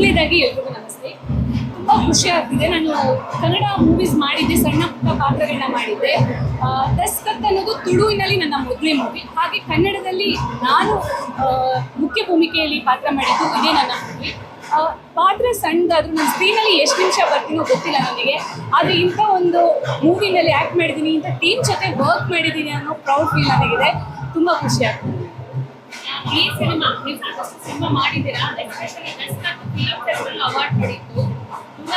ಮೊದಲನೇದಾಗಿ ಎಲ್ರಿಗೂ ನಮಸ್ತೆ. ತುಂಬ ಖುಷಿ ಆಗ್ತಿದೆ. ನಾನು ಕನ್ನಡ ಮೂವೀಸ್ ಮಾಡಿದ್ದೆ, ಸಣ್ಣ ಪುಟ್ಟ ಪಾತ್ರಗಳನ್ನ ಮಾಡಿದ್ದೆ. ದಸ್ಕತ್ ಅನ್ನೋದು ತುಳುವಿನಲ್ಲಿ ನನ್ನ ಮೊದಲನೇ ಮೂವಿ ಹಾಗೆ ಕನ್ನಡದಲ್ಲಿ ನಾನು ಮುಖ್ಯ ಭೂಮಿಕೆಯಲ್ಲಿ ಪಾತ್ರ ಮಾಡಿದ್ದು ಇದೇ ನನ್ನ ಮೂವಿ ಪಾತ್ರ ಸಣ್ಣದಾದ್ರೂ ನನ್ನ ಸ್ಕ್ರೀನಲ್ಲಿ ಎಷ್ಟು ನಿಮಿಷ ಬರ್ತೀನೋ ಗೊತ್ತಿಲ್ಲ ನನಗೆ. ಆದರೆ ಇಂಥ ಒಂದು ಮೂವಿನಲ್ಲಿ ಆ್ಯಕ್ಟ್ ಮಾಡಿದ್ದೀನಿ ಇಂಥ ಟೀಮ್ ಜೊತೆ ವರ್ಕ್ ಮಾಡಿದ್ದೀನಿ ಅನ್ನೋ ಪ್ರೌಡ್ ಫೀಲ್ ನನಗಿದೆ. ತುಂಬ ಖುಷಿ ಆಗ್ತದೆ. ಈ ಸಿನಿಮಾ ನೀವು ಸಾಕಷ್ಟು ಸಿನಿಮಾ ಮಾಡಿದ್ದೀರಾ? ಎಸ್ಪೆಷಲಿ ದಸ್ಕತ್ ಫಿಲಂ ಫೆಸ್ಟಿವಲ್ ಅವಾರ್ಡ್ ಪಡೀತು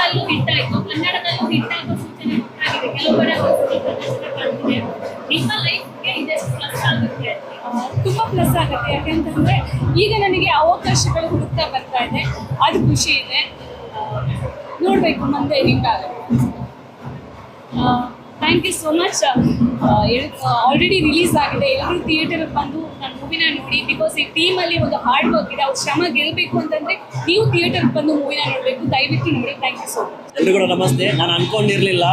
ಅಲ್ಲೂ ಹಿಟ್ ಆಯ್ತು. ಕನ್ನಡದಲ್ಲೂ ಹಿಟ್ ಆಗೋ ಸೂಚನೆ ಗೊತ್ತಾಗಿದೆ ಕೆಲವು ಕಡೆ ಕಾಣ್ತಿದೆ ನಿಮ್ಮ ಲೈಫ್ಗೆ ಇದೆಷ್ಟು ಪ್ಲಸ್ ಆಗುತ್ತೆ ತುಂಬ ಪ್ಲಸ್ ಆಗುತ್ತೆ. ಯಾಕಂತಂದರೆ ಈಗ ನನಗೆ ಅವಕಾಶಗಳು ಹುಡುಕ್ತಾ ಬರ್ತಾ ಇದೆ. ಅದು ಖುಷಿ ಇದೆ. ನೋಡಬೇಕು, ಮುಂದೆ ಹಿಂಗಾಗುತ್ತೆ thank you so much already release ಆಗಿದೆ. ಎಲ್ಲರೂ ಥಿಯೇಟರ್ಗೆ ಬಂದು ನನ್ನ ಮೂವಿನ ನೋಡಿ ಬಿಕಾಸ್ ಈ ಟೀಮಲ್ಲಿ ಒಂದು ಹಾರ್ಡ್ ವರ್ಕ್ ಇದೆ. ಅವ್ರ ಶ್ರಮ ಗೆಲ್ಲಬೇಕು ಅಂತಂದರೆ ನೀವು ಥಿಯೇಟರ್ ಬಂದು ಮೂವಿನ ನೋಡಬೇಕು. ದಯವಿಟ್ಟು ನೋಡಿ. ಥ್ಯಾಂಕ್ ಯು ಸೋ ಮಚ್ ಕೂಡ ನಮಸ್ತೆ. ನಾನು ಅನ್ಕೊಂಡಿರ್ಲಿಲ್ಲ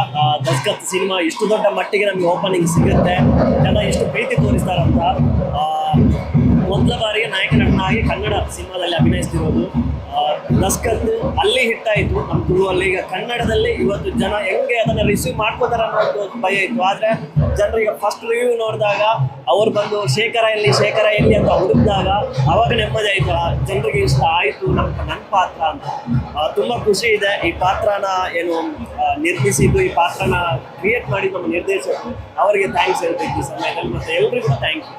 ದಸ್ಕತ್ ಸಿನಿಮಾ ಇಷ್ಟು ದೊಡ್ಡ ಮಟ್ಟಿಗೆ ನಮಗೆ ಓಪನಿಂಗ್ ಸಿಗುತ್ತೆ. ಜನ ಎಷ್ಟು ಪ್ರೀತಿ ತೋರಿಸ್ತಾರಂತ ಮೊದಲ ಬಾರಿಗೆ ನಾಯಕ ನಟನಾಗಿ ಕನ್ನಡ ಸಿನಿಮಾದಲ್ಲಿ ಅಭಿನಯಿಸ್ತಿರೋದು. ದಸ್ಕತ್ ಅಲ್ಲಿ ಹಿಟ್ಟಾಯಿತು. ನಮ್ಮ ತುಳುವಲ್ಲಿ ಈಗ ಕನ್ನಡದಲ್ಲಿ ಇವತ್ತು ಜನ ಹೆಂಗೆ ಅದನ್ನು ರಿಸೀವ್ ಮಾಡ್ಕೋತಾರೆ ಅನ್ನೋದು ಭಯ ಇತ್ತು. ಆದರೆ ಜನರಿಗೆ ಫಸ್ಟ್ ರಿವ್ಯೂ ನೋಡಿದಾಗ ಅವ್ರು ಬಂದು, ಶೇಖರ ಎಲ್ಲಿ ಶೇಖರ ಎಲ್ಲಿ ಅಂತ ಹುಡುಕಿದಾಗ ಅವಾಗ ನೆಮ್ಮದಿ ಆಯಿತು. ಜನರಿಗೆ ಇಷ್ಟ ಆಯಿತು ನಮ್ಮ ನನ್ನ ಪಾತ್ರ ಅಂತ. ತುಂಬ ಖುಷಿ ಇದೆ. ಈ ಪಾತ್ರನ ಏನು ನಿರ್ಮಿಸಿದ್ದು, ಈ ಪಾತ್ರನ ಕ್ರಿಯೇಟ್ ಮಾಡಿದ್ದು ನಮ್ಮ ನಿರ್ದೇಶಕರು. ಅವರಿಗೆ ಥ್ಯಾಂಕ್ಸ್ ಹೇಳ್ಬೇಕು ಈ ಸಮಯದಲ್ಲಿ. ಮತ್ತು ಎಲ್ರಿಗೂ ಥ್ಯಾಂಕ್ ಯು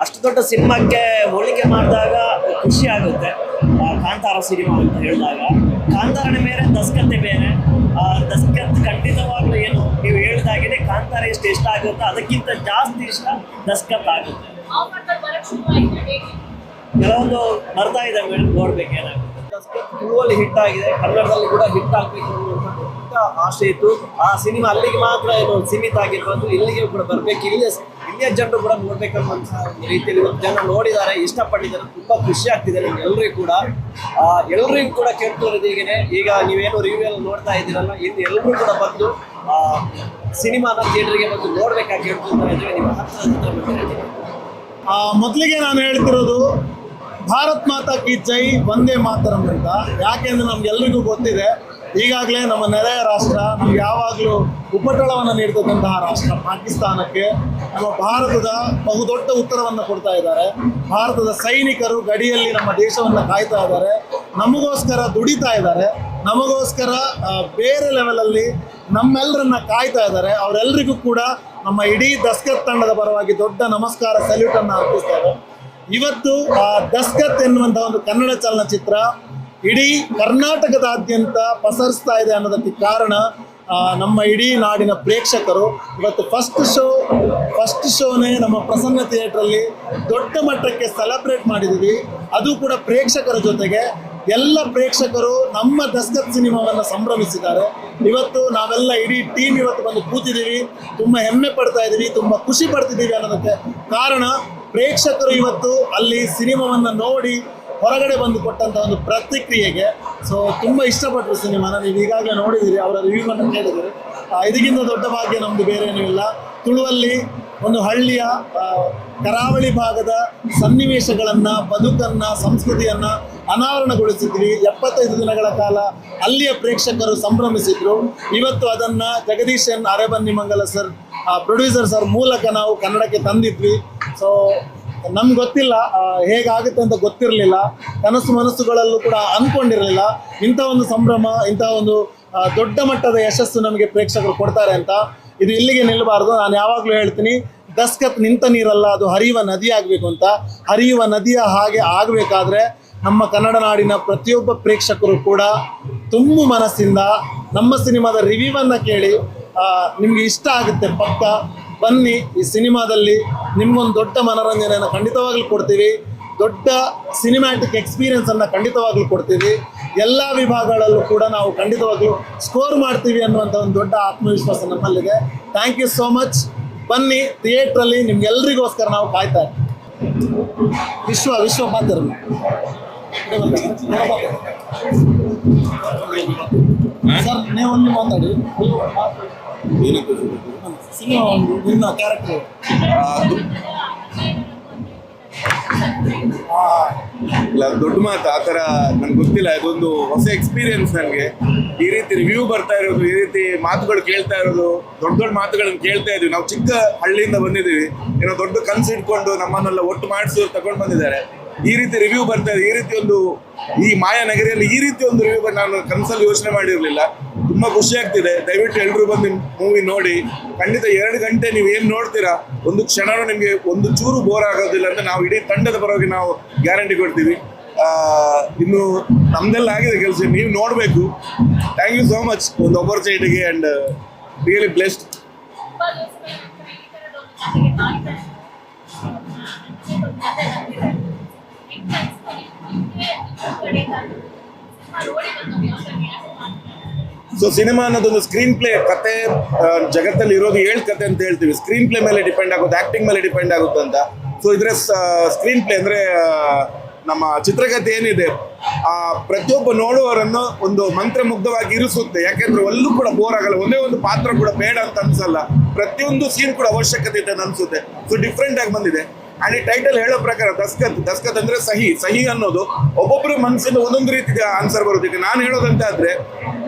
ಅಷ್ಟು ದೊಡ್ಡ ಸಿನಿಮಾಕ್ಕೆ ಹೋಲಿಕೆ ಮಾಡಿದಾಗ ಖುಷಿ ಆಗುತ್ತೆ. ಆ, ಕಾಂತಾರ ಸಿನಿಮಾ ಅಂತ ಹೇಳಿದಾಗ. ಕಾಂತಾರನೇ ಬೇರೆ ದಸ್ಕತ್ತೆ ಬೇರೆ. ಆ, ದಸ್ಕತ್ ಖಂಡಿತವಾಗ್ಲೂ ಏನು ನೀವು ಹೇಳಿದಾಗಿದೆ ಕಾಂತಾರ ಎಷ್ಟು ಇಷ್ಟ ಆಗುತ್ತೆ ಅದಕ್ಕಿಂತ ಜಾಸ್ತಿ ಇಷ್ಟ ದಸ್ಕತ್ ಆಗುತ್ತೆ. ಕೆಲವೊಂದು ಬರ್ತಾ ಇದೆ ಮೇಡಮ್ ನೋಡ್ಬೇಕು ಏನಾಗುತ್ತೆ. ತುಳುವಲ್ಲಿ ಹಿಟ್ ಆಗಿದೆ. ಕನ್ನಡದಲ್ಲಿ ಕೂಡ ಹಿಟ್ ಆಗ್ಬೇಕು ಆಸೆ ಇತ್ತು. ಆ ಸಿನಿಮಾ ಅಲ್ಲಿಗೆ ಮಾತ್ರ ಏನು ಸೀಮಿತ ಆಗಿರ್ಬೋದು ಇಲ್ಲಿಗೆ ಕೂಡ ಬರಬೇಕು. ಇಲ್ಲಿಯ ಇಲ್ಲಿಯ ಜನರು ಕೂಡ ನೋಡ್ಬೇಕನ್ನುವಂತಹ ರೀತಿಯಲ್ಲಿ ಜನ ನೋಡಿದ್ದಾರೆ ಇಷ್ಟಪಟ್ಟಿದ್ದಾರೆ ತುಂಬಾ ಖುಷಿ ಆಗ್ತಿದೆ ನಿಮ್ಗೆ ಎಲ್ರಿಗೂ ಕೂಡ. ಎಲ್ರಿಗೂ ಕೂಡ ಕೇಳ್ತಿರೋದು ಈಗೇನೆ ಈಗ ನೀವೇನು ರಿವ್ಯೂ ಎಲ್ಲ ನೋಡ್ತಾ ಇದ್ದೀರಲ್ಲ ಇನ್ನು ಎಲ್ಲರೂ ಕೂಡ ಬಂದು ಆ, ಸಿನಿಮಾನ ಥಿಯೇಟರ್ಗೆ ಬಂದು ನೋಡ್ಬೇಕಾಗಿ ನಿಮ್ಮ ಹತ್ರ ಮೊದಲಿಗೆ ನಾನು ಹೇಳ್ತಿರೋದು ಭಾರತ್ ಮಾತಾ ಕಿ ಜೈ ಒಂದೇ ಮಾತರಂ ಅಂತ. ಯಾಕೆಂದ್ರೆ ನಮ್ಗೆಲ್ರಿಗೂ ಗೊತ್ತಿದೆ ಈಗಾಗಲೇ ನಮ್ಮ ನೆರೆಯ ರಾಷ್ಟ್ರ ನಮ್ಗೆ ಯಾವಾಗಲೂ ಉಪಟಳವನ್ನು ನೀಡ್ತಕ್ಕಂತಹ ರಾಷ್ಟ್ರ ಪಾಕಿಸ್ತಾನಕ್ಕೆ ನಮ್ಮ ಭಾರತದ ಬಹುದೊಡ್ಡ ಉತ್ತರವನ್ನು ಕೊಡ್ತಾ ಇದ್ದಾರೆ. ಭಾರತದ ಸೈನಿಕರು ಗಡಿಯಲ್ಲಿ ನಮ್ಮ ದೇಶವನ್ನು ಕಾಯ್ತಾ ಇದ್ದಾರೆ. ನಮಗೋಸ್ಕರ ದುಡಿತಾ ಇದ್ದಾರೆ. ನಮಗೋಸ್ಕರ ಬೇರೆ ಲೆವೆಲಲ್ಲಿ ನಮ್ಮೆಲ್ಲರನ್ನ ಕಾಯ್ತಾ ಇದ್ದಾರೆ. ಅವರೆಲ್ಲರಿಗೂ ಕೂಡ ನಮ್ಮ ಇಡೀ ದಸ್ಕತ್ ತಂಡದ ಪರವಾಗಿ ದೊಡ್ಡ ನಮಸ್ಕಾರ ಸಲ್ಯೂಟ್ ಅನ್ನು ಅರ್ಪಿಸ್ತಾರೆ ಇವತ್ತು, ಆ, ದಸ್ಕತ್ ಎನ್ನುವಂಥ ಒಂದು ಕನ್ನಡ ಚಲನಚಿತ್ರ ಇಡೀ ಕರ್ನಾಟಕದಾದ್ಯಂತ ಪಸರಿಸ್ತಾ ಇದೆ ಅನ್ನೋದಕ್ಕೆ ಕಾರಣ ನಮ್ಮ ಇಡೀ ನಾಡಿನ ಪ್ರೇಕ್ಷಕರು. ಇವತ್ತು ಫಸ್ಟ್ ಶೋ ಫಸ್ಟ್ ಶೋನೇ ನಮ್ಮ ಪ್ರಸನ್ನ ಥಿಯೇಟ್ರಲ್ಲಿ ದೊಡ್ಡ ಮಟ್ಟಕ್ಕೆ ಸೆಲೆಬ್ರೇಟ್ ಮಾಡಿದ್ದೀವಿ. ಅದು ಕೂಡ ಪ್ರೇಕ್ಷಕರ ಜೊತೆಗೆ ಎಲ್ಲ ಪ್ರೇಕ್ಷಕರು ನಮ್ಮ ದಸ್ಕತ್ ಸಿನಿಮಾವನ್ನು ಸಂಭ್ರಮಿಸಿದ್ದಾರೆ. ಇವತ್ತು ನಾವೆಲ್ಲ ಇಡೀ ಟೀಮ್ ಇವತ್ತು ಬಂದು ಕೂತಿದ್ದೀವಿ. ತುಂಬ ಹೆಮ್ಮೆ ಪಡ್ತಾ ಇದ್ದೀವಿ, ತುಂಬ ಖುಷಿ ಪಡ್ತಿದ್ದೀವಿ ಅನ್ನೋದಕ್ಕೆ ಕಾರಣ ಪ್ರೇಕ್ಷಕರು ಇವತ್ತು ಅಲ್ಲಿ ಸಿನಿಮಾವನ್ನು ನೋಡಿ ಹೊರಗಡೆ ಬಂದು ಕೊಟ್ಟಂಥ ಒಂದು ಪ್ರತಿಕ್ರಿಯೆಗೆ. ಸೊ ತುಂಬ ಇಷ್ಟಪಟ್ಟರು ಸಿನಿಮಾನ ನೀವು ಈಗಾಗಲೇ ನೋಡಿದ್ದೀರಿ ಅವರ ರಿವ್ಯೂವನ್ನು ಕೇಳಿದಿರಿ. ಇದಕ್ಕಿಂತ ದೊಡ್ಡ ಭಾಗ್ಯ ನಮ್ಮದು ಬೇರೆ ಏನೂ ಇಲ್ಲ. ತುಳುವಲ್ಲಿ ಒಂದು ಹಳ್ಳಿಯ ಕರಾವಳಿ ಭಾಗದ ಸನ್ನಿವೇಶಗಳನ್ನು, ಬದುಕನ್ನು, ಸಂಸ್ಕೃತಿಯನ್ನು ಅನಾವರಣಗೊಳಿಸಿದ್ವಿ. ಎಪ್ಪತ್ತೈದು ದಿನಗಳ ಕಾಲ ಅಲ್ಲಿಯ ಪ್ರೇಕ್ಷಕರು ಸಂಭ್ರಮಿಸಿದ್ರು. ಇವತ್ತು ಅದನ್ನು ಜಗದೀಶ್ ಎನ್ ಅರೆಬನ್ನಿ ಮಂಗಲ ಸರ್ ಪ್ರೊಡ್ಯೂಸರ್ ಸರ್ ಮೂಲಕ ನಾವು ಕನ್ನಡಕ್ಕೆ ತಂದಿದ್ವಿ. ಸೊ ನಮ್ಗೆ ಗೊತ್ತಿಲ್ಲ ಹೇಗಾಗುತ್ತೆ ಅಂತ ಗೊತ್ತಿರಲಿಲ್ಲ. ಕನಸು ಮನಸ್ಸುಗಳಲ್ಲೂ ಕೂಡ ಅಂದ್ಕೊಂಡಿರಲಿಲ್ಲ. ಇಂಥ ಒಂದು ಸಂಭ್ರಮ, ಇಂಥ ಒಂದು ದೊಡ್ಡ ಮಟ್ಟದ ಯಶಸ್ಸು ನಮಗೆ ಪ್ರೇಕ್ಷಕರು ಕೊಡ್ತಾರೆ ಅಂತ. ಇದು ಇಲ್ಲಿಗೆ ನಿಲ್ಲಬಾರ್ದು ನಾನು ಯಾವಾಗಲೂ ಹೇಳ್ತೀನಿ, ದಸ್ಕತ್ ನಿಂತ ನೀರಲ್ಲ, ಅದು ಹರಿಯುವ ನದಿ ಆಗಬೇಕು ಅಂತ. ಹರಿಯುವ ನದಿಯ ಹಾಗೆ ಆಗಬೇಕಾದ್ರೆ ನಮ್ಮ ಕನ್ನಡ ನಾಡಿನ ಪ್ರತಿಯೊಬ್ಬ ಪ್ರೇಕ್ಷಕರು ಕೂಡ ತುಂಬು ಮನಸ್ಸಿಂದ ನಮ್ಮ ಸಿನಿಮಾದ ರಿವ್ಯೂವನ್ನು ಕೇಳಿ ನಿಮಗೆ ಇಷ್ಟ ಆಗುತ್ತೆ ಪಕ್ಕ. ಬನ್ನಿ ಈ ಸಿನಿಮಾದಲ್ಲಿ ನಿಮ್ಗೊಂದು ದೊಡ್ಡ ಮನೋರಂಜನೆಯನ್ನು ಖಂಡಿತವಾಗ್ಲೂ ಕೊಡ್ತೀವಿ. ದೊಡ್ಡ ಸಿನಿಮ್ಯಾಟಿಕ್ ಎಕ್ಸ್ಪೀರಿಯನ್ಸನ್ನು ಖಂಡಿತವಾಗ್ಲೂ ಕೊಡ್ತೀವಿ. ಎಲ್ಲ ವಿಭಾಗಗಳಲ್ಲೂ ಕೂಡ ನಾವು ಖಂಡಿತವಾಗ್ಲೂ ಸ್ಕೋರ್ ಮಾಡ್ತೀವಿ ಅನ್ನುವಂಥ ಒಂದು ದೊಡ್ಡ ಆತ್ಮವಿಶ್ವಾಸ ನಮ್ಮಲ್ಲಿದೆ. ಥ್ಯಾಂಕ್ ಯು ಸೋ ಮಚ್ ಬನ್ನಿ, ಥಿಯೇಟ್ರಲ್ಲಿ ನಿಮ್ಗೆಲ್ರಿಗೋಸ್ಕರ ನಾವು ಕಾಯ್ತಾ ವಿಶ್ವ ವಿಶ್ವ ಮಾತ್ರ ಸರ್, ನೀವು ಮಾತಾಡಿ. ಸಿನಿಮಾ ಒಂದು ನಿನ್ನ ಕ್ಯಾರೆಕ್ಟರ್ ಇಲ್ಲ ದೊಡ್ಡ ಮಾತು. ಆ ತರ ನನ್ಗೆ ಗೊತ್ತಿಲ್ಲ. ಇದೊಂದು ಹೊಸ ಎಕ್ಸ್ಪೀರಿಯನ್ಸ್ ನನಗೆ ಈ ರೀತಿ ರಿವ್ಯೂ ಬರ್ತಾ ಇರೋದು, ಈ ರೀತಿ ಮಾತುಗಳು ಕೇಳ್ತಾ ಇರೋದು, ದೊಡ್ಡ ದೊಡ್ಡ ಮಾತುಗಳನ್ನು ಕೇಳ್ತಾ ಇದೀವಿ ನಾವು ಚಿಕ್ಕ ಹಳ್ಳಿಯಿಂದ ಬಂದಿದ್ದೀವಿ. ಏನೋ ದೊಡ್ಡ ಕನ್ಸು ಇಟ್ಕೊಂಡು ನಮ್ಮನ್ನೆಲ್ಲ ಒಟ್ಟು ಮಾಡಿಸಿ ತಗೊಂಡು ಬಂದಿದ್ದಾರೆ. ಈ ರೀತಿ ರಿವ್ಯೂ ಬರ್ತಾ ಇದೆ. ಈ ರೀತಿ ಒಂದು ಈ ಮಾಯಾ ನಗರಿಯಲ್ಲಿ ಈ ರೀತಿ ಒಂದು ರಿವ್ಯೂ ನಾನು ಕನಸಲ್ಲಿ ಯೋಚನೆ ಮಾಡಿರಲಿಲ್ಲ. ತುಂಬಾ ಖುಷಿ ಆಗ್ತಿದೆ. ದಯವಿಟ್ಟು ಎಲ್ಲರೂ ಬಂದು ಮೂವಿ ನೋಡಿ. ಖಂಡಿತ ಎರಡು ಗಂಟೆ ನೀವು ಏನು ನೋಡ್ತೀರಾ, ಒಂದು ಕ್ಷಣನೂ ನಿಮಗೆ ಒಂದು ಚೂರು ಬೋರ್ ಆಗೋದಿಲ್ಲ ಅಂತ ನಾವು ಇಡೀ ತಂಡದ ಪರವಾಗಿ ನಾವು ಗ್ಯಾರಂಟಿ ಕೊಡ್ತೀವಿ. ಇನ್ನು ನಮ್ದೆಲ್ಲ ಆಗಿದೆ ಕೆಲಸ, ನೀವು ನೋಡಬೇಕು. ಥ್ಯಾಂಕ್ ಯು ಸೋ ಮಚ್ ಒಂದು ಅಪರ್ಚುನಿಟಿಗೆ and really blessed so cinema ಅನ್ನೋದೊಂದು ಸ್ಕ್ರೀನ್ ಪ್ಲೇ ಕತೆ ಜಗತ್ತಲ್ಲಿ ಇರೋದು ಏಳು ಕತೆ ಅಂತ ಹೇಳ್ತೀವಿ. ಸ್ಕ್ರೀನ್ ಪ್ಲೇ ಮೇಲೆ ಡಿಪೆಂಡ್ ಆಗುತ್ತೆ ಆಕ್ಟಿಂಗ್ ಮೇಲೆ ಡಿಪೆಂಡ್ ಆಗುತ್ತೆ ಅಂತ. ಸೊ ಇದ್ರ ಸ್ಕ್ರೀನ್ ಪ್ಲೇ ಅಂದ್ರೆ ನಮ್ಮ ಚಿತ್ರಕಥೆ ಏನಿದೆ, ಆ, ಪ್ರತಿಯೊಬ್ಬ ನೋಡುವವರನ್ನು ಒಂದು ಮಂತ್ರಮುಗ್ಧವಾಗಿ ಇರಿಸುತ್ತೆ. ಯಾಕೆಂದ್ರೆ ಅಲ್ಲೂ ಕೂಡ ಬೋರ್ ಆಗಲ್ಲ. ಒಂದೇ ಒಂದು ಪಾತ್ರ ಕೂಡ ಬೇಡ ಅಂತ ಅನ್ಸಲ್ಲ. ಪ್ರತಿಯೊಂದು ಸೀನ್ ಕೂಡ ಅವಶ್ಯಕತೆ ಇದೆ ಅಂತ ಅನ್ಸುತ್ತೆ. ಸೊ ಡಿಫ್ರೆಂಟ್ ಆಗಿ ಬಂದಿದೆ. ಅಂಡ್ ಈ ಟೈಟಲ್ ಹೇಳೋ ಪ್ರಕಾರ ದಸ್ಕತ್ ದಸ್ಕತ್ ಅಂದ್ರೆ ಸಹಿ. ಸಹಿ ಅನ್ನೋದು ಒಬ್ಬೊಬ್ಬರ ಮನಸ್ಸಿಂದ ಒಂದೊಂದು ರೀತಿಯ ಆನ್ಸರ್ ಬರುತ್ತೆ. ನಾನು ಹೇಳೋದಂತ ಆದ್ರೆ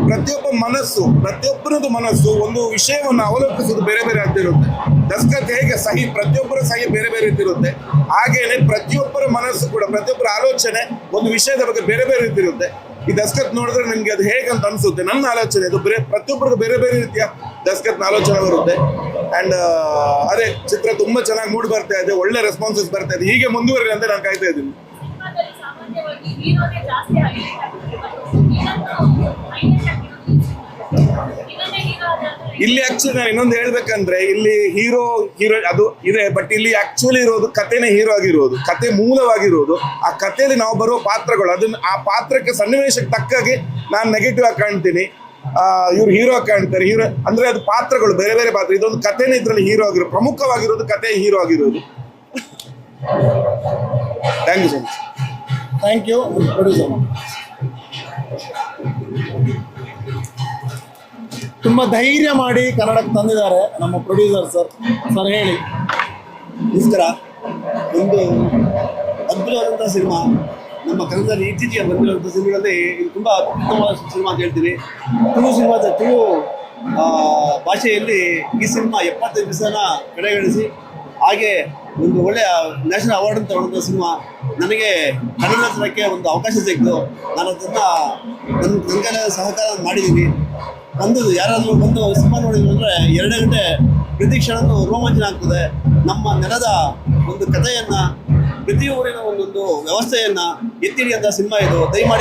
ಪ್ರತಿಯೊಬ್ಬ ಮನಸ್ಸು ಪ್ರತಿಯೊಬ್ಬರದ್ದು ಮನಸ್ಸು ಒಂದು ವಿಷಯವನ್ನು ಅವಲಂಬಿಸೋದು ಬೇರೆ ಬೇರೆ ಆಗ್ತಿರುತ್ತೆ ದಸ್ಕತ್ ಹೇಗೆ ಸಹಿ, ಪ್ರತಿಯೊಬ್ಬರ ಸಹಿ ಬೇರೆ ಬೇರೆ ರೀತಿ ಇರುತ್ತೆ. ಹಾಗೇನೆ ಪ್ರತಿಯೊಬ್ಬರ ಮನಸ್ಸು ಕೂಡ, ಪ್ರತಿಯೊಬ್ಬರ ಆಲೋಚನೆ ಒಂದು ವಿಷಯದ ಬಗ್ಗೆ ಬೇರೆ ಬೇರೆ ರೀತಿ ಇರುತ್ತೆ. ಈ ದಸ್ಕತ್ ನೋಡಿದ್ರೆ ನಿಮ್ಗೆ ಅದು ಹೇಗೆ ಅಂತ ಅನಿಸುತ್ತೆ? ನನ್ನ ಆಲೋಚನೆ ಅದು ಬೇರೆ ಪ್ರತಿಯೊಬ್ಬರಿಗೂ ಬೇರೆ ಬೇರೆ ರೀತಿಯ ದಸ್ಕತ್ನ ಆಲೋಚನೆ ಬರುತ್ತೆ. ಅಂಡ್ ಅದೇ ಚಿತ್ರ ತುಂಬಾ ಚೆನ್ನಾಗಿ ಮೂಡ್ ಬರ್ತಾ ಇದೆ, ಒಳ್ಳೆ ರೆಸ್ಪಾನ್ಸಸ್ ಬರ್ತಾ ಇದೆ. ಹೀಗೆ ಮುಂದುವರಿ ಅಂತ ನಾನು ಕಾಯ್ತಾ ಇದ್ದೀನಿ. ಇಲ್ಲಿ ಆಕ್ಚುಲಿ ನಾನು ಇನ್ನೊಂದು ಹೇಳ್ಬೇಕಂದ್ರೆ ಇಲ್ಲಿ ಹೀರೋ ಹೀರೋ ಅದು ಇದೆ ಬಟ್ ಇಲ್ಲಿ ಆಕ್ಚುಲಿ ಇರೋದು ಕಥೆನೇ ಹೀರೋ ಆಗಿರೋದು, ಕತೆ ಮೂಲವಾಗಿರೋದು. ಆ ಕಥೆಯಲ್ಲಿ ನಾವು ಬರುವ ಪಾತ್ರಗಳು, ಅದನ್ನ ಆ ಪಾತ್ರಕ್ಕೆ ಸನ್ನಿವೇಶಕ್ಕೆ ತಕ್ಕಾಗಿ ನಾನು ನೆಗೆಟಿವ್ ಆಗಿ ಕಾಣ್ತೀನಿ. ಇವ್ರು ಹೀರೋ ಕಾಣ್ತಾರೆ. ಹೀರೋ ಅಂದ್ರೆ ಅದು ಪಾತ್ರಗಳು, ಬೇರೆ ಬೇರೆ ಪಾತ್ರ. ಇದೊಂದು ಕಥೆನೇ ಇದ್ರಲ್ಲಿ ಹೀರೋ ಆಗಿರೋ ಪ್ರಮುಖವಾಗಿರೋದು ಕತೆ ಹೀರೋ ಆಗಿರೋದು. Thank you so much thank you ತುಂಬ ಧೈರ್ಯ ಮಾಡಿ ಕನ್ನಡಕ್ಕೆ ತಂದಿದ್ದಾರೆ ನಮ್ಮ ಪ್ರೊಡ್ಯೂಸರ್ ಸರ್ ಸರ್ ಹೇಳಿ. ನಮಸ್ಕಾರ. ಒಂದು ಅದ್ಭುತವಾದಂಥ ಸಿನಿಮಾ. ನಮ್ಮ ಕನ್ನಡದಲ್ಲಿ ಇತ್ತೀಚೆಗೆ ಬಂದಿರುವಂಥ ಸಿನಿಮಾಗಳಲ್ಲಿ ಇದು ತುಂಬ ಉತ್ತಮವಾದ ಸಿನಿಮಾ ಅಂತ ಹೇಳ್ತೀನಿ. ತುಳು ಸಿನಿಮಾದ ತುಳು ಭಾಷೆಯಲ್ಲಿ ಈ ಸಿನಿಮಾ ಎಪ್ಪತ್ತೈದು ದಿವಸನ ಕಡೆಗಣಿಸಿ, ಹಾಗೆ ಒಂದು ಒಳ್ಳೆಯ ನ್ಯಾಷನಲ್ ಅವಾರ್ಡ್ ಅಂತ ತಗೊಂಡ ಸಿನಿಮಾ ನನಗೆ ಕನ್ನಡ ಒಂದು ಅವಕಾಶ ಸಿಕ್ತು ನಾನು ಅದನ್ನು ನನ್ನ ನನ್ನ ಸಹಕಾರ ಮಾಡಿದ್ದೀನಿ. ಬಂದು ಯಾರಾದರೂ ಬಂದು ಸಿನಿಮಾ ನೋಡಿದ್ರು ಅಂದರೆ ಎರಡು ಗಂಟೆ ಪ್ರತಿ ಕ್ಷಣನೂ ರೋಮಾಂಚನ ಆಗ್ತದೆ. ನಮ್ಮ ನೆಲದ ಒಂದು ಕಥೆಯನ್ನು ಪ್ರತಿ ಊರಿನ ಒಂದೊಂದು ವ್ಯವಸ್ಥೆಯನ್ನು ಎತ್ತಿಡಿಯಂಥ ಸಿನಿಮಾ ಇದು. ದಯಮಾಡಿ